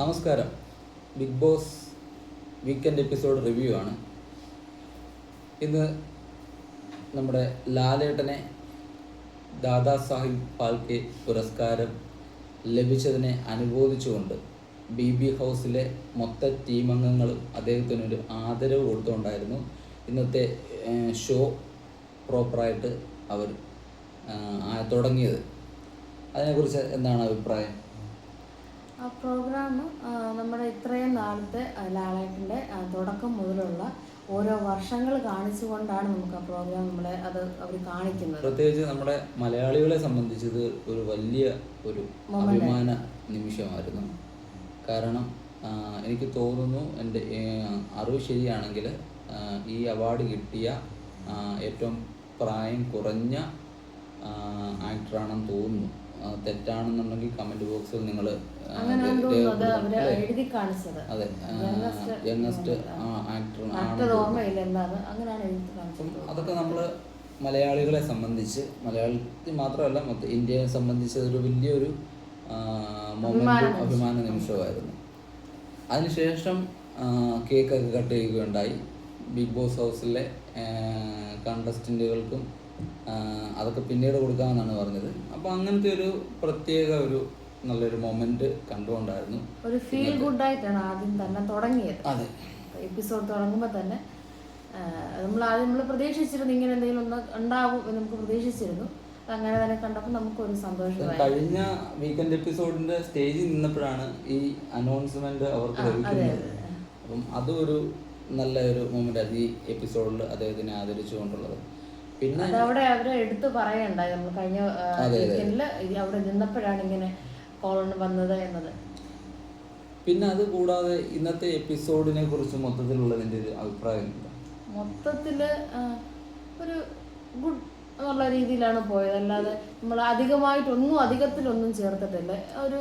നമസ്കാരം. Bigg Boss weekend episode review ആണ്. ഇന്ന് നമ്മുടെ ലാലേട്ടനെ ദാദാ സാഹിബ് ഫാൽക്കെ പുരസ്കാരം ലഭിച്ചതിനെ അനുബോധിച്ചുകൊണ്ട് ബി ബി ഹൗസിലെ മൊത്ത ടീം അദ്ദേഹത്തിന് ഒരു ആദരവ് കൊടുത്തുകൊണ്ടായിരുന്നു ഇന്നത്തെ ഷോ പ്രോപ്പറായിട്ട് അവർ തുടങ്ങിയത്. അതിനെക്കുറിച്ച് എന്താണ് അഭിപ്രായം? പ്രോഗ്രാം നമ്മുടെ ഇത്രയും നാളത്തെ ആ, തുടക്കം മുതലുള്ള ഓരോ വർഷങ്ങൾ കാണിച്ചുകൊണ്ടാണ് നമുക്ക് ആ പ്രോഗ്രാം നമ്മളെ അത് അവർ കാണിക്കുന്നത്. പ്രത്യേകിച്ച് നമ്മുടെ മലയാളികളെ സംബന്ധിച്ചത് ഒരു വലിയ ഒരു അഭിമാന നിമിഷമായിരുന്നു. കാരണം എനിക്ക് തോന്നുന്നു എന്റെ അറിവ് ശരിയാണെങ്കിൽ ഈ അവാർഡ് കിട്ടിയ ഏറ്റവും പ്രായം കുറഞ്ഞ ആക്ടറാണെന്ന് തോന്നുന്നു. തെറ്റാണെന്നുണ്ടെങ്കിൽ കമന്റ് ബോക്സിൽ നിങ്ങൾ എഴുതി കാണിച്ചത്. അതെ. യങ്ങസ്റ്റ് ആക്ടർ ഓർമ്മയില്ല എന്താണ് അങ്ങനെയാണ് എഴുതി കാണിച്ചത് അതൊക്കെ നമ്മൾ മലയാളികളെ സംബന്ധിച്ച് മലയാളത്തിൽ മാത്രമല്ല മൊത്തം ഇന്ത്യയെ സംബന്ധിച്ച് ഒരു വലിയൊരു അഭിമാന നിമിഷമായിരുന്നു. അതിനുശേഷം കേക്കൊക്കെ കട്ട് ചെയ്യുകയുണ്ടായി. ബിഗ് ബോസ് ഹൗസിലെ കണ്ടസ്റ്റന്റുകൾക്കും അതൊക്കെ പിന്നീട് കൊടുക്കാമെന്നാണ് പറഞ്ഞത്. അപ്പോൾ അങ്ങനത്തെ ഒരു പ്രത്യേക ഒരു നല്ലൊരു മൊമെന്റ് കണ്ടുകൊണ്ടായിരുന്നു ഒരു ഫീൽ ഗുഡ് ആയിട്ടാണ് ആദ്യം തന്നെ തുടങ്ങിയത്. അതെ. എപ്പിസോഡ് തുടങ്ങുമ്പോൾ തന്നെ നമ്മൾ ആദ്യം നമ്മൾ പ്രതീക്ഷിച്ചിരുന്നു ഇങ്ങനെ എന്തെങ്കിലും ഒന്ന് ഉണ്ടാവും എന്ന് നമുക്ക് പ്രതീക്ഷിച്ചിരുന്നു. അങ്ങനെ തന്നെ കണ്ടപ്പോൾ നമുക്കൊരു സന്തോഷമായി കഴിഞ്ഞ വീക്കെൻഡ് എപ്പിസോഡിന്റെ സ്റ്റേജിൽ നിന്നപ്പോഴാണ് ഈ അനൗൺസ്മെന്റ് അവർക്ക് ലഭിക്കുന്നത്. അപ്പം അതൊരു ഒരു നല്ല ഒരു മൊമെന്റ് ആയിരുന്നു ഈ എപ്പിസോഡിൽ അദ്ദേഹത്തിനെ ആദരിച്ചുകൊണ്ടുള്ളത്. പിന്നെ അവിടെ അവർ എടുത്ത് പറയണ്ടായി. നമ്മൾ കഴിഞ്ഞ വീക്കെൻഡിൽ അവിടെ നിന്നപ്പോഴാണ് ഇങ്ങനെ കോളം വന്നത് എന്നത്. പിന്നെ അത് കൂടാതെ ഇന്നത്തെ എപ്പിസോഡിനെ കുറിച്ച് മൊത്തത്തിലുള്ളതിന്റെ ഒരു അഭിപ്രായം എന്താ? മൊത്തത്തിൽ ഒരു ഗുഡ് എന്നുള്ള രീതിയിലാണ് പോയത്. അല്ലാതെ നമ്മൾ അധികമായിട്ടൊന്നും അധികത്തിലൊന്നും ചേർത്തിട്ടില്ല. ഒരു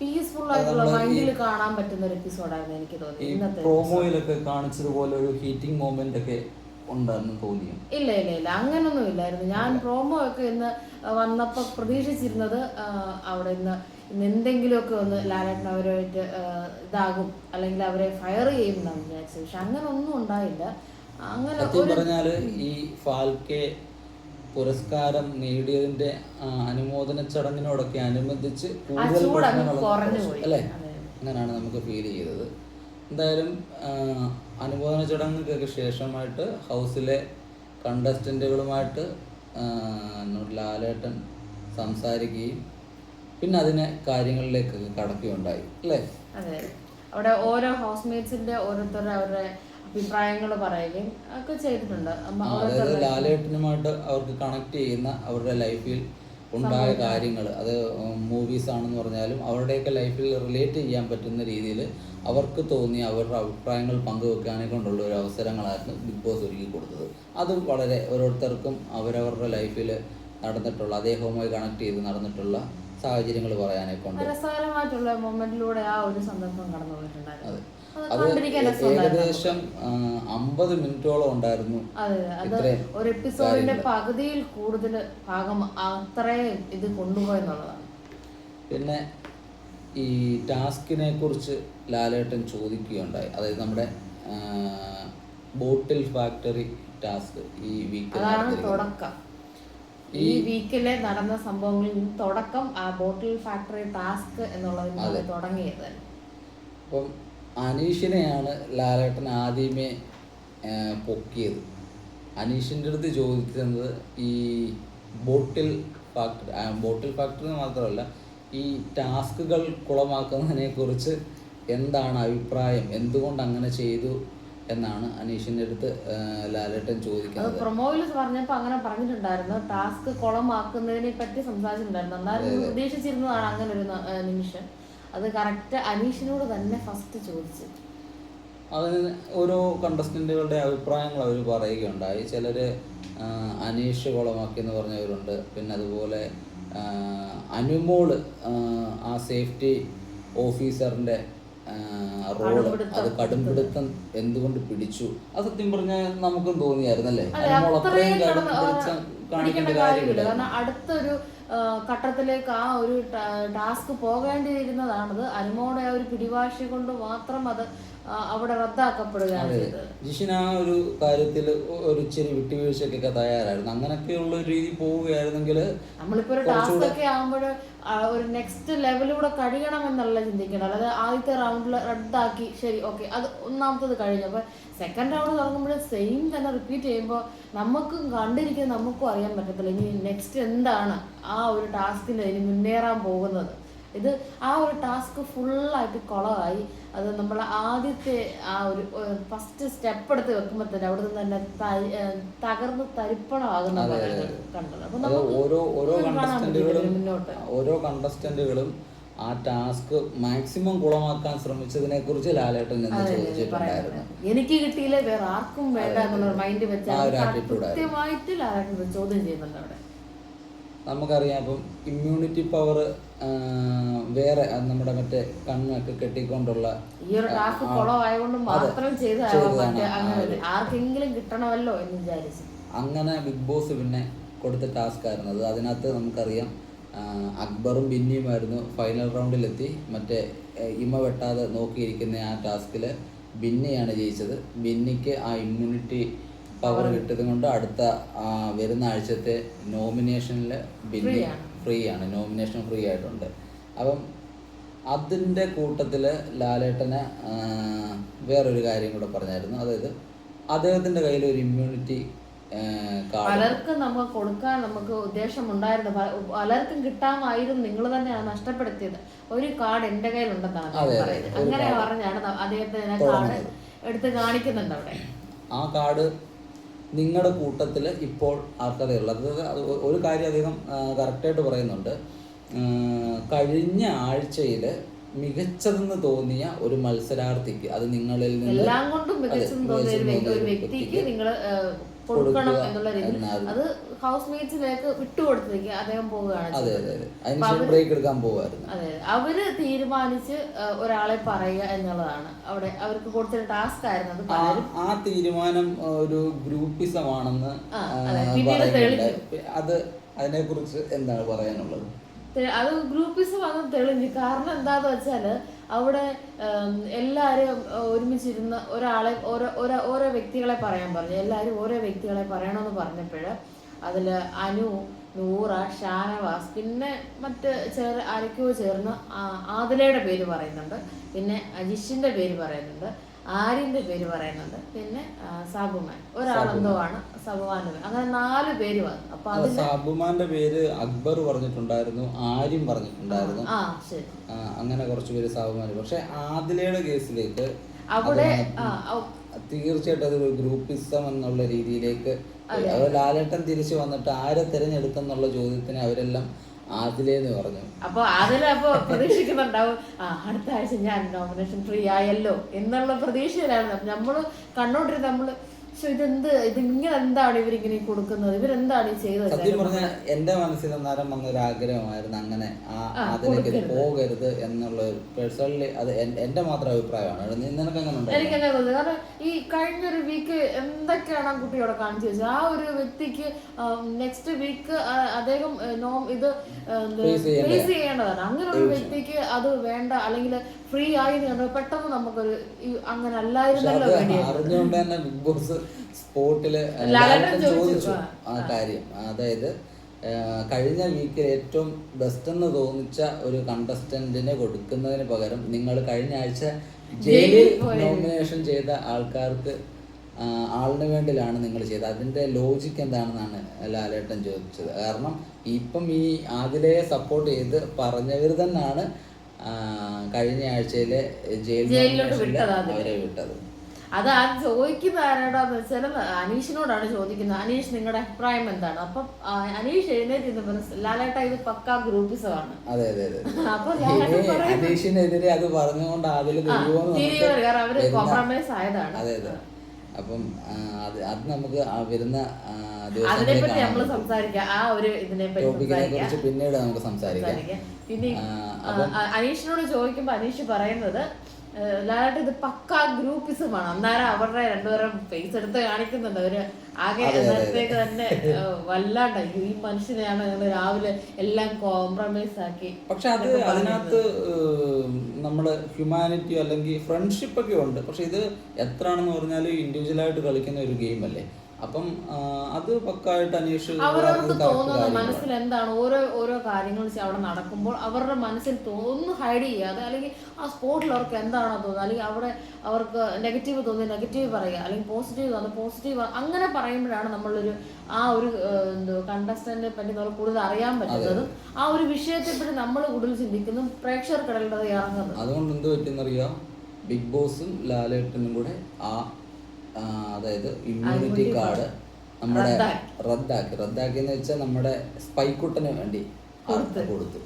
പീസ്ഫുൾ ആയിട്ടുള്ള മൈൻഡിൽ കാണാൻ പറ്റുന്ന ഒരു എപ്പിസോഡായിരുന്നു എനിക്ക് തോന്നി ഇന്നത്തെ പ്രോമോയിലൊക്കെ കാണിച്ചതുപോലെ ഒരു ഹീറ്റിംഗ് മൊമെന്റ് ഒക്കെ ഉണ്ടായിരുന്നു തോന്നിയോ? ഇല്ല ഇല്ല ഇല്ല. അങ്ങനൊന്നും ഇല്ലായിരുന്നു. ഞാൻ പ്രോമോ ഒക്കെ ഇന്ന് വന്നപ്പോൾ പ്രതീക്ഷിച്ചിരുന്നത് അവിടെ ഇന്ന് ഇന്ന് എന്തെങ്കിലുമൊക്കെ ഒന്ന് ലാലേട്ടൻ അവരുമായിട്ട് ഇതാകും അല്ലെങ്കിൽ അവരെ ഫയർ ചെയ്യും എന്നാണ് വിചാരിച്ചത്. പക്ഷെ അങ്ങനെ ഒന്നും ഉണ്ടായില്ല. അങ്ങനെ സത്യം പറഞ്ഞാൽ ഈ ഫാൽക്കെ പുരസ്കാരം നേടിയതിന്റെ അനുമോദന ചടങ്ങിനോടൊക്കെ അനുബന്ധിച്ച് കൂടുതൽ. അല്ലേ. അങ്ങനെയാണ് നമുക്ക് ഫീൽ ചെയ്തത്. എന്തായാലും അനുമോദന ചടങ്ങുകൾക്ക് ശേഷമായിട്ട് ഹൗസിലെ കണ്ടസ്റ്റന്റുകളുമായിട്ട് ലാലേട്ടൻ സംസാരിക്കുകയും പിന്നെ അതിനെ കാര്യങ്ങളിലേക്ക് കടക്കുകയുണ്ടായി അല്ലേ? അതെ. അവിടെ ഓരോ ഹൗസ്മേറ്റ്സിന്റെ ഓരോരുത്തരുടെ അവരുടെ അഭിപ്രായങ്ങൾ പറയുകയും ഒക്കെ ചെയ്തിട്ടുണ്ട്. ലാലേട്ടനുമായിട്ട് അവർക്ക് കണക്ട് ചെയ്യുന്ന അവരുടെ ലൈഫിൽ ഉണ്ടായ കാര്യങ്ങൾ അത് മൂവീസ് ആണെന്ന് പറഞ്ഞാലും അവരുടെയൊക്കെ ലൈഫിൽ റിലേറ്റ് ചെയ്യാൻ പറ്റുന്ന രീതിയിൽ അവർക്ക് തോന്നി അവരുടെ അഭിപ്രായങ്ങൾ പങ്കുവെക്കാനെ കൊണ്ടുള്ള ഒരു അവസരങ്ങളായിരുന്നു ബിഗ് ബോസ് ഒരുക്കി കൊടുത്തത്. അത് വളരെ ഓരോരുത്തർക്കും അവരവരുടെ ലൈഫിൽ നടന്നിട്ടുള്ള അദ്ദേഹവുമായി കണക്ട് ചെയ്ത് നടന്നിട്ടുള്ള സാഹചര്യങ്ങൾ പറയാനെ കൊണ്ട് രസകരമായിട്ടുള്ള മൊമെന്റിലൂടെ ആ ഒരു സന്ദർഭം കടന്നു പോയിട്ടുണ്ടായിരുന്നു അതെ ഏകദേശം അമ്പത് മിനിറ്റോളം ഉണ്ടായിരുന്നു ഒരു എപ്പിസോഡിന്റെ പകുതിയിൽ കൂടുതൽ ഭാഗം അത്രയും ഇത് കൊണ്ടുപോയെന്നുള്ളതാണ് പിന്നെ ഈ ടാസ്കിനെ കുറിച്ച് ലാലേട്ടൻ ചോദിക്കുകയുണ്ടായി. അതായത് നമ്മുടെ ബോട്ടിൽ ഫാക്ടറി ടാസ്ക് ഈ വീക്കിൽ തുടക്കം. ഈ വീക്കിലെ നടന്ന സംഭവങ്ങളിൽ തുടക്കം ആ ബോട്ടിൽ ഫാക്ടറി ടാസ്ക് എന്നുള്ളതിൽ തുടങ്ങിയത്. അപ്പം അനീഷിനെയാണ് ലാലേട്ടൻ ആദ്യമേ പൊക്കിയത്. അനീഷിന്റെ അടുത്ത് ചോദിക്കുന്നത് ഈ ബോട്ടിൽ ഫാക്ടറി ബോട്ടിൽ ഫാക്ടറി മാത്രമല്ല ഈ ടാസ്കുകൾ കുളമാക്കുന്നതിനെ കുറിച്ച് എന്താണ് അഭിപ്രായം? എന്തുകൊണ്ട് അങ്ങനെ ചെയ്തു എന്നാണ് അനീഷിന്റെ അടുത്ത് ലാലേട്ടൻ ചോദിക്കുന്നത്. പ്രൊമോയിൽ പറഞ്ഞപ്പോ അങ്ങനെ പറഞ്ഞിട്ടുണ്ടായിരുന്നു. ടാസ്ക് കുളമാക്കുന്നതിനെ പറ്റി സംസാരിച്ചിട്ടുണ്ടായിരുന്നു. എന്നാലും ഉദ്ദേശിച്ചിരുന്നതാണ് അങ്ങനെ ഒരു നിമിഷം. അത് കറക്റ്റ് അനീഷിനോട് തന്നെ ഫസ്റ്റ് ചോദിച്ചു. അതിന് ഓരോ കണ്ടസ്റ്റന്റുകളുടെ അഭിപ്രായങ്ങൾ അവർ പറയുകയുണ്ടായി. ചിലർ അനീഷ് കുളമാക്കി എന്ന് പറഞ്ഞവരുണ്ട്. പിന്നെ അതുപോലെ അനുമോൾ അനുമോൾ ആ, സേഫ്റ്റി ഓഫീസറിന്റെ റോൾ അത് കടുംപിടുത്തം എന്തുകൊണ്ട് പിടിച്ചു? അത് സത്യം പറഞ്ഞാൽ നമുക്കും തോന്നിയായിരുന്നല്ലേ? അനുമോൾ അത്രയും കടുംപിടുത്തം കാണിക്കേണ്ട കാര്യമില്ല. അടുത്തൊരു ഘട്ടത്തിലേക്ക് ആ ഒരു ടാസ്ക് പോകേണ്ടിയിരുന്നതാണത്. അനുമോടെ ആ ഒരു പിടിവാശി കൊണ്ട് മാത്രം അത് അവിടെ റദ്ദാക്കപ്പെടുകയാണ് ചെയ്തത്. ജിഷിൻ ആ ഒരു കാര്യത്തിൽ ഒരു ഇച്ചിരി വിട്ടുവീഴ്ചയ്ക്കൊക്കെ തയ്യാറായിരുന്നു. അങ്ങനെയൊക്കെയുള്ള ഒരു രീതി പോവുകയായിരുന്നെങ്കിൽ നമ്മളിപ്പോ ഒരു ടാസ്ക് ഒക്കെ ആകുമ്പോൾ ഒരു നെക്സ്റ്റ് ലെവലിലൂടെ കഴിയണം എന്നുള്ള ചിന്തിക്കണം. അതായത് ആദ്യത്തെ റൗണ്ടിൽ റദ്ദാക്കി ശരി ഓക്കെ അത് ഒന്നാമത്തത് കഴിഞ്ഞു. അപ്പൊ സെക്കൻഡ് റൗണ്ട് തുടങ്ങുമ്പോൾ സെയിം തന്നെ റിപ്പീറ്റ് ചെയ്യുമ്പോൾ നമുക്കും കണ്ടിരിക്കുന്ന നമുക്കും അറിയാൻ പറ്റത്തില്ല ഇനി നെക്സ്റ്റ് എന്താണ് ആ ഒരു ടാസ്കിന് ഇനി മുന്നേറാൻ പോകുന്നത്. ഇത് ആ ഒരു ടാസ്ക് ഫുള്ളായിട്ട് കുളമായി അത് നമ്മൾ ആദ്യത്തെ ആ ഒരു ഫസ്റ്റ് സ്റ്റെപ്പ് എടുത്ത് വെക്കുമ്പോൾ തന്നെ അവിടെ നിന്ന് തന്നെ തകർന്ന് തരിപ്പണമാകുന്ന കണ്ടത്. അപ്പൊ ഓരോ ഓരോ കണ്ടസ്റ്റന്റുകളും ഓരോ കണ്ടസ്റ്റന്റുകളും ആ ടാസ്ക് മാക്സിമം കുളമാക്കാൻ ശ്രമിച്ചതിനെ കുറിച്ച് ലാലേട്ടൻ എന്ന് ചോദിച്ചിട്ടുണ്ടായിരുന്നു. എനിക്ക് കിട്ടിയില്ലേ വേറെ ആർക്കും വേണ്ട എന്നുള്ള മൈൻഡ് വെച്ചാൽ. കൃത്യമായിട്ട് ലാലേട്ടൻ ചോദ്യം ചെയ്യുന്നുണ്ട് അവിടെ. നമുക്കറിയാം ഇപ്പം ഇമ്മ്യൂണിറ്റി പവർ വേറെ നമ്മുടെ മറ്റേ കണ്ണൊക്കെ കെട്ടിക്കൊണ്ടുള്ള ഈ ഒരു ടാസ്ക് മാത്രം ചെയ്തതാവാൻ ചെയ്തതാണ്. അങ്ങനെ ആർക്കെങ്കിലും കിട്ടണമല്ലോ എന്ന് വിചാരിച്ചു. അങ്ങനെ ബിഗ് ബോസ് പിന്നെ കൊടുത്ത ടാസ്ക് ആയിരുന്നു. അത് അതിനകത്ത് നമുക്കറിയാം അക്ബറും ബിന്നിയുമായിരുന്നു ഫൈനൽ റൗണ്ടിലെത്തി മറ്റേ ഇമ വെട്ടാതെ നോക്കിയിരിക്കുന്ന ആ ടാസ്കിൽ ബിന്നിയാണ് ജയിച്ചത്. ബിന്നിക്ക് ആ ഇമ്മ്യൂണിറ്റി പവർ കിട്ടിയത് കൊണ്ട് അടുത്ത വരുന്ന ആഴ്ചത്തെ നോമിനേഷനിൽ ബില്ല്. ഫ്രീ ആണ്. നോമിനേഷൻ ഫ്രീ ആയിട്ടുണ്ട്. അപ്പം അതിന്റെ കൂട്ടത്തിൽ ലാലേട്ടന് വേറൊരു കാര്യം കൂടെ പറഞ്ഞായിരുന്നു. അതായത് അദ്ദേഹത്തിന്റെ കയ്യിൽ ഒരു ഇമ്മ്യൂണിറ്റി പലർക്കും നമുക്ക് കൊടുക്കാൻ നമുക്ക് ഉദ്ദേശമുണ്ടായിരുന്നു. ഉണ്ടായിരുന്നു പലർക്കും കിട്ടാമായിരുന്നു. നിങ്ങൾ തന്നെയാണ് നഷ്ടപ്പെടുത്തിയത്. ഒരു കാർഡ് എന്റെ കയ്യിലുണ്ടെന്നാണ് അതെ, പറയുന്നത്. അങ്ങനെ പറഞ്ഞാണ് അദ്ദേഹത്തിന് കാർഡ് എടുത്ത് കാണിക്കുന്നുണ്ട് അവിടെ. ആ കാർഡ് നിങ്ങളുടെ കൂട്ടത്തിൽ ഇപ്പോൾ അതായത് അത് ഒരു കാര്യം അദ്ദേഹം കറക്റ്റായിട്ട് പറയുന്നുണ്ട്. കഴിഞ്ഞ ആഴ്ചയിൽ മികച്ചതെന്ന് തോന്നിയ ഒരു മത്സരാർത്ഥിക്ക് അത് നിങ്ങളിൽ നിന്ന് എല്ലാം കൊണ്ടും മികച്ചെന്ന് തോന്നിയ ഒരു വ്യക്തിക്ക് നിങ്ങൾ കൊടുക്കണം എന്നുള്ള രീതിയിൽ അത് ഹൗസ് മേറ്റ്സിലേക്ക് വിട്ടുകൊടുത്തേക്ക് അദ്ദേഹം പോവുകയാണ് അതെ അതെ അതെ. ബ്രേക്ക് എടുക്കാൻ പോകുമായിരുന്നു അതെ അവർ തീരുമാനിച്ച് ഒരാളെ പറയുക എന്നുള്ളതാണ്. അവിടെ അവർക്ക് കൊടുത്തൊരു ടാസ്ക് ആയിരുന്നു. ആ തീരുമാനം ഒരു ഗ്രൂപ്പിസമാണെന്ന് അത് അതിനെക്കുറിച്ച് എന്താണ് പറയാനുള്ളത്? അത് ഗ്രൂപ്പിസം വന്ന് തെളിഞ്ഞു. കാരണം എന്താന്ന് വെച്ചാൽ അവിടെ എല്ലാവരും ഒരുമിച്ചിരുന്ന് ഒരാളെ ഓരോ ഓരോ വ്യക്തികളെ പറയാൻ പറഞ്ഞു. എല്ലാരും ഓരോ വ്യക്തികളെ പറയണമെന്ന് പറഞ്ഞപ്പോഴ് അതിൽ അനു നൂറ ഷാനവാസ് പിന്നെ മറ്റ് ചേർ ആരൊക്കെയോ ചേർന്ന് ആതിലയുടെ പേര് പറയുന്നുണ്ട്. പിന്നെ അജിഷിന്റെ പേര് പറയുന്നുണ്ട്. ആര്യന്റെ പേര് പറയുന്നുണ്ട്. പിന്നെ സാബുമാൻ. ഒരാളെന്തോ ആണ് സബുമാൻ അങ്ങനെ നാല് പേര് വന്നു. അപ്പൊ അത് സാബുമാന്റെ പേര് അക്ബർ പറഞ്ഞിട്ടുണ്ടായിരുന്നു ആര്യം പറഞ്ഞിട്ടുണ്ടായിരുന്നു. അങ്ങനെ കുറച്ച് പേര് സാബുമാൻ പക്ഷെ ആദിലയുടെ കേസിലേക്ക് അവിടെ തീർച്ചയായിട്ടും അതൊരു ഗ്രൂപ്പിസം എന്നുള്ള രീതിയിലേക്ക് അത് ലാലേട്ടൻ തിരിച്ചു വന്നിട്ട് ആരെ തിരഞ്ഞെടുത്തെന്നുള്ള ചോദ്യത്തിന് അവരെല്ലാം ആദിലേന്ന് പറഞ്ഞു. അപ്പൊ ആദില അപ്പൊ പ്രതീക്ഷിക്കുന്നുണ്ടാവും അടുത്ത ആഴ്ച ഞാൻ നോമിനേഷൻ ഫ്രീ ആയല്ലോ എന്നുള്ള പ്രതീക്ഷയിലായിരുന്നു നമ്മൾ കണ്ടോണ്ടിരുന്ന നമ്മൾ പക്ഷെ ഇതെന്ത് ഇതിങ്ങനെ എന്താണ് ഇവരിങ്ങനെ കൊടുക്കുന്നത്? ഇവരെന്താണ് ഈ ചെയ്തത്? സത്യം പറഞ്ഞ എന്റെ മനസ്സിൽ അന്നേരം വന്ന ഒരു ആഗ്രഹമായിരുന്നു അങ്ങനെ ആ അതിലേക്ക് പോകരുത് എന്നുള്ള പേഴ്സണലി അത് എന്റെ മാത്രം അഭിപ്രായമാണ്. നിനക്ക് അങ്ങനെ ഉണ്ടായിരുന്നു? എനിക്ക് അങ്ങനെ തോന്നുന്നു കാരണം ഈ കഴിഞ്ഞൊരു വീക്ക് എന്തൊക്കെയാണ് ആ കുട്ടിയോടെ കാണിച്ചു വെച്ചത്? ആ ഒരു വ്യക്തിക്ക് നെക്സ്റ്റ് വീക്ക് അദ്ദേഹം നോം ഇത് ഫേസ് ചെയ്യേണ്ടതാണ്. അങ്ങനെ ഒരു വ്യക്തിക്ക് അത് വേണ്ട. അല്ലെങ്കിൽ ഫ്രീ ആയി എന്ന് പെട്ടെന്ന് നമുക്കൊരു അങ്ങനെ അല്ലായിരുന്നല്ലോ അത് അറിഞ്ഞുകൊണ്ട് തന്നെ ബിഗ് ബോസ് സ്പോട്ടിൽ ചോദിച്ചു. ആ കാര്യം. അതായത് കഴിഞ്ഞ വീക്കിൽ ഏറ്റവും ബെസ്റ്റ് എന്ന് തോന്നിച്ച ഒരു കണ്ടസ്റ്റന്റിനെ കൊടുക്കുന്നതിന് പകരം നിങ്ങൾ കഴിഞ്ഞ ആഴ്ച ജയിലിൽ നോമിനേഷൻ ചെയ്ത ആൾക്കാർക്ക് ആളിന് വേണ്ടിയിലാണ് നിങ്ങൾ ചെയ്തത്. അതിന്റെ ലോജിക്ക് എന്താണെന്നാണ് ലാലേട്ടൻ ചോദിച്ചത്. കാരണം ഇപ്പം ഈ ആദിലയെ സപ്പോർട്ട് ചെയ്ത് പറഞ്ഞവർ തന്നെയാണ് കഴിഞ്ഞ ആഴ്ചയിലെ ജയിലിലോട്ട് വിട്ടത്. അവരെ വിട്ടത്. അത് ആ ചോദിക്കുന്ന ആരോടാന്ന് വെച്ചാൽ അനീഷിനോടാണ് ചോദിക്കുന്നത്. അനീഷ് നിങ്ങളുടെ അഭിപ്രായം എന്താണ്? അപ്പൊ അനീഷ് എഴുന്നേറ്റ് ലാലേട്ട ഇത് പക്കാ ഗ്രൂപ്പിസമാണ്. അതെ അതെ അതെ. അനീഷിനെതിരെ അത് പറഞ്ഞുകൊണ്ട് അതിൽ കാരണം അവർ കോംപ്രമൈസ് ആയതാണ്. അതെ അതെ. അപ്പം അത് അത് നമുക്ക് വരുന്ന ടോപ്പിക്കിനെ കുറിച്ച് പിന്നീട് നമുക്ക് സംസാരിക്കാം. അനീഷിനോട് ചോദിക്കുമ്പോ അനീഷ് പറയുന്നത് ലാലേട്ടൻ ഇത് പക്കാ ഗ്രൂപ്പിസമാണ്. അന്നേരം അവരുടെ രണ്ടുപേരും ഫേസ് എടുത്ത് കാണിക്കുന്നുണ്ട്. അവർ ആകെ നേരത്തേക്ക് തന്നെ വല്ലാണ്ട്. ഈ മനുഷ്യനെയാണ് ഞങ്ങൾ രാവിലെ എല്ലാം കോംപ്രമൈസ് ആക്കി പക്ഷെ അത് അതിനകത്ത് നമ്മുടെ ഹ്യൂമാനിറ്റി അല്ലെങ്കിൽ ഫ്രണ്ട്ഷിപ്പ് ഒക്കെ ഉണ്ട്. പക്ഷെ ഇത് എത്രയാണെന്ന് പറഞ്ഞാൽ ഇൻഡിവിജ്വലായിട്ട് കളിക്കുന്ന ഒരു ഗെയിം അല്ലേ? അപ്പം അത് പക്കായിട്ട് അന്വേഷിച്ച് അവരവർക്ക് തോന്നുന്നത് തോന്നുന്ന മനസ്സിൽ എന്താണ് ഓരോ ഓരോ കാര്യങ്ങൾ അവിടെ നടക്കുമ്പോൾ അവരുടെ മനസ്സിൽ തോന്നുന്നു ഹൈഡ് ചെയ്യാതെ അല്ലെങ്കിൽ ആ സ്പോട്ടിൽ അവർക്ക് എന്താണോ തോന്നുന്നത്? അല്ലെങ്കിൽ അവിടെ അവർക്ക് നെഗറ്റീവ് തോന്നി നെഗറ്റീവ് പറയുക. അല്ലെങ്കിൽ പോസിറ്റീവ് തോന്നുന്നു പോസിറ്റീവ് അങ്ങനെ പറയുമ്പോഴാണ് നമ്മളൊരു ആ ഒരു എന്തോ കണ്ടസ്റ്റന്റിനെ പറ്റി നമ്മൾ കൂടുതൽ അറിയാൻ പറ്റുന്നതും ആ ഒരു വിഷയത്തെ പറ്റി നമ്മൾ കൂടുതൽ ചിന്തിക്കുന്നു പ്രേക്ഷകർക്കിടയിലുള്ളത് ഇറങ്ങുന്നത്. അതുകൊണ്ട് എന്ത് പറ്റുന്നറിയാം ബിഗ് ബോസും ലാലേട്ടനും കൂടെ ആ, അതായത് ഇമ്മ്യൂണിറ്റി കാർഡ് നമ്മുടെ റദ്ദാക്കി. റദ്ദാക്കി. എന്ന് വെച്ചാൽ നമ്മുടെ സ്പൈക്കുട്ടന് വേണ്ടി കൊടുത്തു.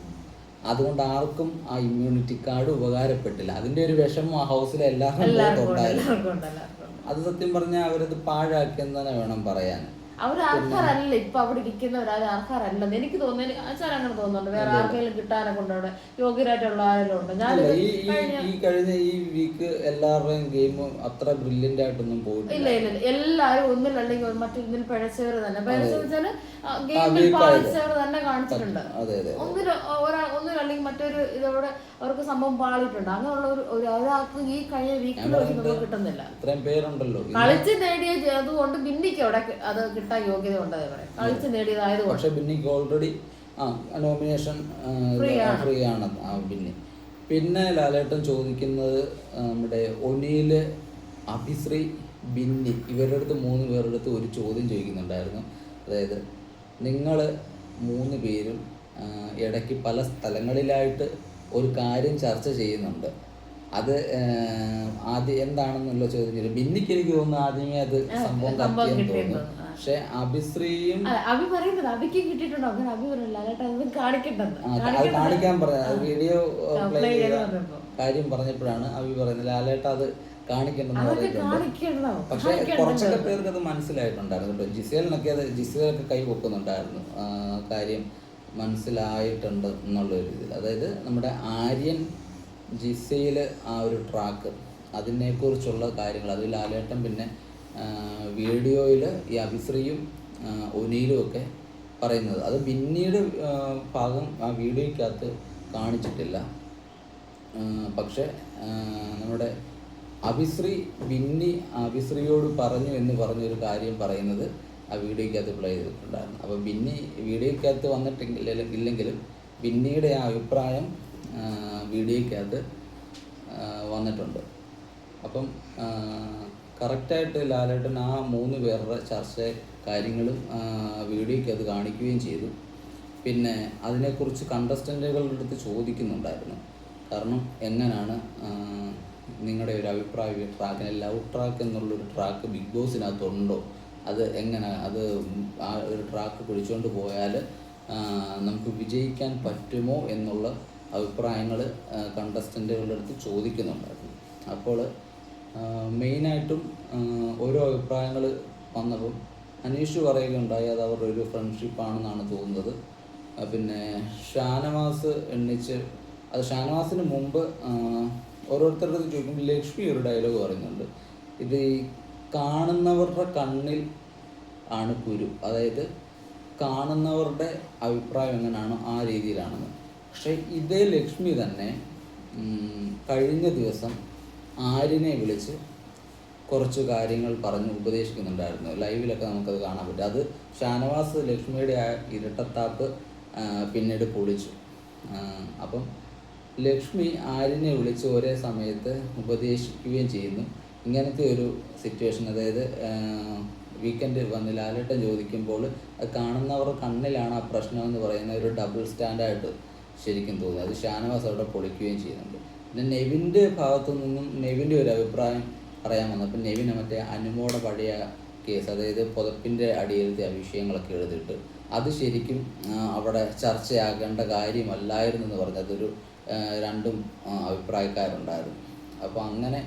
അതുകൊണ്ട് ആർക്കും ആ ഇമ്മ്യൂണിറ്റി കാർഡ് ഉപകാരപ്പെട്ടില്ല. അതിന്റെ ഒരു വിഷമം ആ ഹൗസിലെ എല്ലാവർക്കും ഉണ്ടായിരുന്നു. അത് സത്യം പറഞ്ഞാൽ അവരത് പാഴാക്കിയെന്ന് തന്നെ വേണം പറയാൻ. അവർ അർഹരല്ല ഇപ്പൊ അവിടെ ഇരിക്കുന്നവരാരും അർഹരല്ലെന്ന് എനിക്ക് തോന്നുന്നു. അച്ഛൻ അങ്ങനെ തോന്നുന്നുണ്ട്. വേറെ ആർക്കെങ്കിലും കിട്ടാനെ കൊണ്ട് അവിടെ? യോഗ്യരായിട്ടുള്ള ആരെങ്കിലും ഉണ്ട്? ഞാൻ ഈ കഴിഞ്ഞ ഈ വീക്ക് എല്ലാവരുടെയും ഗെയിം അത്ര ബ്രില്യന്റ് ആയിട്ടൊന്നും പോയിട്ടില്ല. ഇല്ല ഇല്ല. എല്ലാരും ഒന്നിലല്ലെങ്കിൽ മറ്റൊന്നിൽ പിഴച്ചവർ തന്നെ. പിഴച്ചെന്ന് വെച്ചാൽ ഗെയിമിൽ. പാളിച്ചവർ തന്നെ കാണിച്ചിട്ടുണ്ട്. അതെ ഒരാൾ ഒന്നിൽ ഒന്നിലല്ലെങ്കിൽ മറ്റൊരു ഇതോടെ അവർക്ക് സംഭവം പാളിട്ടുണ്ട് അങ്ങനെയുള്ള ഒരു ഒരു ഒരാൾക്ക് ഈ കഴിഞ്ഞ വീക്കിൽ നമുക്ക് കിട്ടുന്നില്ല. ഇത്രയും പേരുണ്ടല്ലോ. കളിച്ച് നേടിയ അതുകൊണ്ട് ബിന്നിക്ക് അവിടെ അത് കിട്ടാൻ യോഗ്യത ഉണ്ടെന്ന് പറയാം. കളിച്ച് നേടിയതായതുകൊണ്ട് പക്ഷെ ബിന്നിക്ക് ഓൾറെഡി ആ നോമിനേഷൻ ഫ്രീ ആണ്. ആ ബിന്നി. പിന്നെ ലാലേട്ടൻ ചോദിക്കുന്നത് നമ്മുടെ ഒനിയിൽ അഭിശ്രീ ബിന്നി ഇവരുടെ അടുത്ത് മൂന്ന് പേരുടെ അടുത്ത് ഒരു ചോദ്യം ചോദിക്കുന്നുണ്ടായിരുന്നു. അതായത് നിങ്ങൾ മൂന്ന് പേരും ഇടയ്ക്ക് പല സ്ഥലങ്ങളിലായിട്ട് ഒരു കാര്യം ചർച്ച ചെയ്യുന്നുണ്ട്. അത് ആദ്യം എന്താണെന്നുള്ള ചോദ്യം ബിന്നിക്ക് എനിക്ക് തോന്നുന്നു ആദ്യമേ അത് സംഭവം കത്തിയെന്ന് തോന്നുന്നു. പക്ഷെ അഭിശ്രീയും അഭി പറയുന്നത് അഭിക്ക് കിട്ടിയിട്ടുണ്ടോ? അങ്ങനെ അഭി പറയില്ല അല്ലാട്ട് അത് കാണിക്കണ്ടെന്ന്. ആ, അത് കാണിക്കാൻ വീഡിയോ പ്ലേ ചെയ്ത കാര്യം പറഞ്ഞപ്പോഴാണ് അഭി പറയുന്നത്. ലാലേട്ട അത് കാണിക്കണ്ടെന്ന് പറയുന്നുണ്ട്. പക്ഷെ കുറച്ചൊക്കെ പേർക്ക് അത് മനസ്സിലായിട്ടുണ്ടായിരുന്നു കേട്ടോ. ജിസേലിനൊക്കെ അത് ജിസേലൊക്കെ കൈ പൊക്കുന്നുണ്ടായിരുന്നു. കാര്യം മനസ്സിലായിട്ടുണ്ട് എന്നുള്ള ഒരു ഇതിൽ അതായത് നമ്മുടെ ആര്യൻ ജിസയിൽ ആ ഒരു ട്രാക്ക് അതിനെക്കുറിച്ചുള്ള കാര്യങ്ങൾ അത് ലാലേട്ടൻ പിന്നെ വീഡിയോയിൽ ഈ അഭിശ്രീയും ഒനീലും ഒക്കെ പറയുന്നത്. അത് പിന്നീട് ഭാഗം ആ വീഡിയോയ്ക്കകത്ത് കാണിച്ചിട്ടില്ല. പക്ഷേ പക്ഷെ നമ്മുടെ അഭിശ്രീ ബിന്നി അഭിശ്രീയോട് പറഞ്ഞു എന്ന് പറഞ്ഞൊരു കാര്യം പറയുന്നത് ആ വീഡിയോയ്ക്കകത്ത് പ്ലേ ചെയ്തിട്ടുണ്ടായിരുന്നു. അപ്പോൾ ബിന്നി വീഡിയോയ്ക്കകത്ത് വന്നിട്ടില്ല ഇല്ലെങ്കിലും ബിന്നിയുടെ ആ അഭിപ്രായം വീഡിയോയ്ക്കകത്ത് വന്നിട്ടുണ്ട്. അപ്പം കറക്റ്റായിട്ട് ലാലേട്ടൻ ആ മൂന്ന് പേരുടെ ചർച്ച കാര്യങ്ങളും വീഡിയോയ്ക്ക് അത് കാണിക്കുകയും ചെയ്തു. പിന്നെ അതിനെക്കുറിച്ച് കണ്ടസ്റ്റന്റുകളുടെ അടുത്ത് ചോദിക്കുന്നുണ്ടായിരുന്നു. കാരണം എങ്ങനെയാണ് നിങ്ങളുടെ ഒരു അഭിപ്രായ ട്രാക്കിന് ലവ് ട്രാക്ക് എന്നുള്ളൊരു ട്രാക്ക് ബിഗ് ബോസിനകത്തുണ്ടോ അത് എങ്ങനെ അത് ആ ഒരു ട്രാക്ക് പിടിച്ചുകൊണ്ട് പോയാൽ നമുക്ക് വിജയിക്കാൻ പറ്റുമോ എന്നുള്ള അഭിപ്രായങ്ങൾ കണ്ടസ്റ്റന്റുകളുടെ അടുത്ത് ചോദിക്കുന്നുണ്ടായിരുന്നു. അപ്പോൾ മെയിനായിട്ടും ഓരോ അഭിപ്രായങ്ങൾ വന്നപ്പം അനീഷ് പറയുകയുണ്ടായി അത് അവരുടെ ഒരു ഫ്രണ്ട്ഷിപ്പാണെന്നാണ് തോന്നുന്നത്. പിന്നെ ഷാനവാസ് എണ്ണിച്ച് അത് ഷാനവാസിന് മുമ്പ് ഓരോരുത്തരുടെ ചോദിക്കുമ്പോൾ ലക്ഷ്മി ഒരു ഡയലോഗ് പറയുന്നുണ്ട്. ഇത് ഈ കാണുന്നവരുടെ കണ്ണിൽ ആണ് കുരു. അതായത് കാണുന്നവരുടെ അഭിപ്രായം എങ്ങനെയാണോ ആ രീതിയിലാണെന്ന്. പക്ഷേ ഇതേ ലക്ഷ്മി തന്നെ കഴിഞ്ഞ ദിവസം ആര്യനെ വിളിച്ച് കുറച്ച് കാര്യങ്ങൾ പറഞ്ഞ് ഉപദേശിക്കുന്നുണ്ടായിരുന്നു. ലൈവിലൊക്കെ നമുക്കത് കാണാൻ പറ്റും. അത് ഷാനവാസ് ലക്ഷ്മിയുടെ ആ ഇരട്ടത്താപ്പ് പിന്നീട് പൊളിച്ചു. അപ്പം ലക്ഷ്മി ആരിനെ വിളിച്ച് ഒരേ സമയത്ത് ഉപദേശിക്കുകയും ചെയ്യുന്നു. ഇങ്ങനത്തെ ഒരു സിറ്റുവേഷൻ അതായത് വീക്കെൻഡ് വന്ന് ലാലേട്ടൻ ചോദിക്കുമ്പോൾ അത് കാണുന്നവരുടെ കണ്ണിലാണ് ആ പ്രശ്നം എന്ന് പറയുന്ന ഒരു ഡബിൾ സ്റ്റാൻഡായിട്ട് ശരിക്കും തോന്നുന്നത്. അത് ഷാനവാസ് അവിടെ പൊളിക്കുകയും ചെയ്യുന്നുണ്ട്. പിന്നെ നെവിന്റെ ഭാഗത്തു നിന്നും നെവിന്റെ ഒരു അഭിപ്രായം പറയാൻ വന്നപ്പോൾ നെവിനെ മറ്റേ അനുമോടെ പഴയ കേസ് അതായത് പുതപ്പിന്റെ അടിയിലത്തെ വിഷയങ്ങളൊക്കെ എഴുതിയിട്ട് അത് ശരിക്കും അവിടെ ചർച്ചയാകേണ്ട കാര്യമല്ലായിരുന്നു എന്ന് പറഞ്ഞു അതൊരു രണ്ടും അഭിപ്രായക്കാരുണ്ടായിരുന്നു. അപ്പോൾ അങ്ങനെ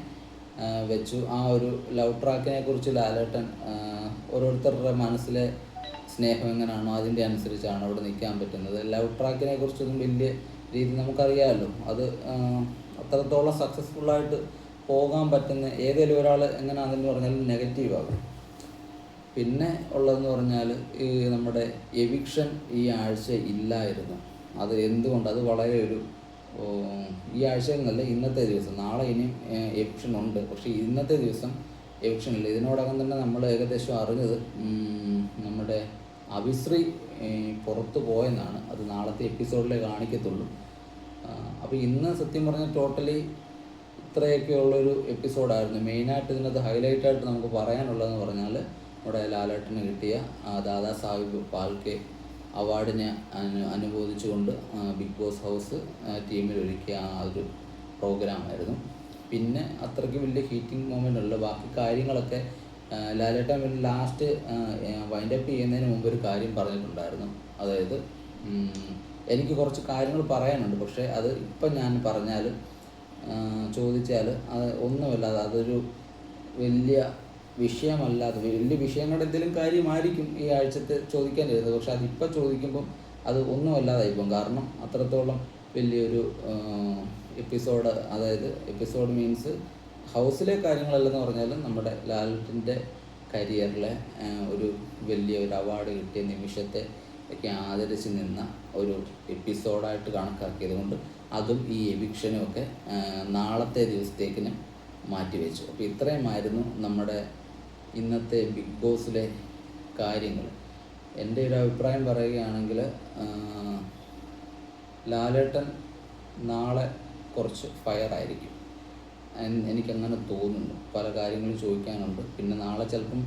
വെച്ചു. ആ ഒരു ലവ് ട്രാക്കിനെ കുറിച്ച് ലാലേട്ടൻ ഓരോരുത്തരുടെ മനസ്സിലെ സ്നേഹം എങ്ങനെയാണോ അതിന്റെ അനുസരിച്ചാണ് അവിടെ നിൽക്കാൻ പറ്റുന്നത്. ലവ് ട്രാക്കിനെ കുറിച്ചൊന്നും വലിയ രീതി നമുക്കറിയാമല്ലോ. അത് അത്രത്തോളം ആയിട്ട് പോകാൻ പറ്റുന്ന ഏതെങ്കിലും ഒരാൾ എങ്ങനെയാണെന്ന് പറഞ്ഞാൽ നെഗറ്റീവ് ആകും. പിന്നെ ഉള്ളതെന്ന് പറഞ്ഞാൽ ഈ നമ്മുടെ എവിക്ഷൻ ഈ ആഴ്ച ഇല്ലായിരുന്നു. അത് എന്തുകൊണ്ട്? അത് വളരെ ഒരു ഈ ആഴ്ച എന്നല്ല ഇന്നത്തെ ദിവസം. നാളെ ഇനിയും എവിക്ഷൻ ഉണ്ട്. പക്ഷേ ഇന്നത്തെ ദിവസം എവിക്ഷൻ ഇല്ല. ഇതിനോടകം തന്നെ നമ്മൾ ഏകദേശം അറിഞ്ഞത് നമ്മുടെ അഭിശ്രീ ഏ, പുറത്തു പോയെന്നാണ്. അത് നാളത്തെ എപ്പിസോഡിലേ കാണിക്കത്തുള്ളൂ. അപ്പോൾ ഇന്ന് സത്യം പറഞ്ഞാൽ ടോട്ടലി ഇത്രയൊക്കെയുള്ളൊരു എപ്പിസോഡായിരുന്നു മെയിനായിട്ട് ഇതിനകത്ത് ഹൈലൈറ്റ് ആയിട്ട് നമുക്ക് പറയാനുള്ളതെന്ന് പറഞ്ഞാൽ നമ്മുടെ ലാലേട്ടന് കിട്ടിയ ദാദാ സാഹിബ് പാൽക്കെ അവാർഡിനെ അനു അനുബോധിച്ചുകൊണ്ട് ബിഗ് ബോസ് ഹൗസ് ടീമിൽ ഒരുക്കിയ ആ ഒരു പ്രോഗ്രാമായിരുന്നു. പിന്നെ അത്രയ്ക്ക് വലിയ ഹീറ്റിംഗ് മൊമെന്റ് ഉള്ള ബാക്കി കാര്യങ്ങളൊക്കെ ലാലേട്ടൻ പിന്നെ ലാസ്റ്റ് വൈൻഡപ്പ് ചെയ്യുന്നതിന് മുമ്പ് ഒരു കാര്യം പറഞ്ഞിട്ടുണ്ടായിരുന്നു. അതായത് എനിക്ക് കുറച്ച് കാര്യങ്ങൾ പറയാനുണ്ട്. പക്ഷേ അത് ഇപ്പം ഞാൻ പറഞ്ഞാൽ ചോദിച്ചാൽ അത് ഒന്നുമല്ല അത് അതൊരു വലിയ വിഷയമല്ലാതെ വലിയ വിഷയങ്ങളുടെ എന്തെങ്കിലും കാര്യമായിരിക്കും ഈ ആഴ്ചത്തെ ചോദിക്കാൻ വരുന്നത്. പക്ഷെ അതിപ്പോൾ ചോദിക്കുമ്പം അത് ഒന്നുമല്ലാതായി പോകും. കാരണം അത്രത്തോളം വലിയൊരു എപ്പിസോഡ് അതായത് എപ്പിസോഡ് മീൻസ് ഹൗസിലെ കാര്യങ്ങളല്ലെന്ന് പറഞ്ഞാലും നമ്മുടെ ലാലിന്റെ കരിയറിലെ ഒരു വലിയ ഒരു അവാർഡ് കിട്ടിയ നിമിഷത്തെ ഒക്കെ ആദരിച്ച് നിന്ന ഒരു എപ്പിസോഡായിട്ട് കണക്കാക്കിയത് കൊണ്ട് അതും ഈ എവിക്ഷനും ഒക്കെ നാളത്തെ ദിവസത്തേക്കിന് മാറ്റിവെച്ചു. അപ്പോൾ ഇത്രയുമായിരുന്നു നമ്മുടെ ഇന്നത്തെ ബിഗ് ബോസിലെ കാര്യങ്ങൾ എന്റെ ഒരു അഭിപ്രായം പറയുകയാണെങ്കിൽ ലാലേട്ടൻ നാളെ കുറച്ച് ഫയറായിരിക്കും. ആയിരിക്കും എനിക്കങ്ങനെ തോന്നുന്നു. പല കാര്യങ്ങളും ചോദിക്കാനുണ്ട്. പിന്നെ നാളെ ചിലപ്പം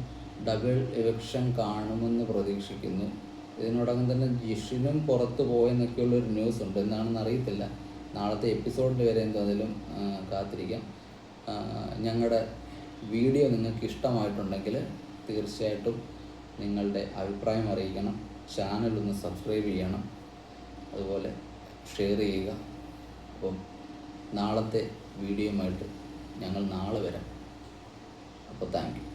ഡബിൾ ഇലക്ഷൻ കാണുമെന്ന് പ്രതീക്ഷിക്കുന്നു. ഇതിനോടകം തന്നെ ജിഷിനും പുറത്ത് പോയെന്നൊക്കെയുള്ള ഒരു ന്യൂസ് ഉണ്ട് എന്താണെന്ന് അറിയത്തില്ല. നാളത്തെ എപ്പിസോഡിൽ വരെ എന്തായാലും ആ, കാത്തിരിക്കാം. ഞങ്ങളുടെ വീഡിയോ നിങ്ങൾക്ക് ഇഷ്ടമായിട്ടുണ്ടെങ്കിൽ തീർച്ചയായിട്ടും നിങ്ങളുടെ അഭിപ്രായം അറിയിക്കണം. ചാനൽ ഒന്ന് സബ്സ്ക്രൈബ് ചെയ്യണം. അതുപോലെ ഷെയർ ചെയ്യുക. അപ്പം നാളത്തെ വീഡിയോയുമായിട്ട് ഞങ്ങൾ നാളെ വരാം.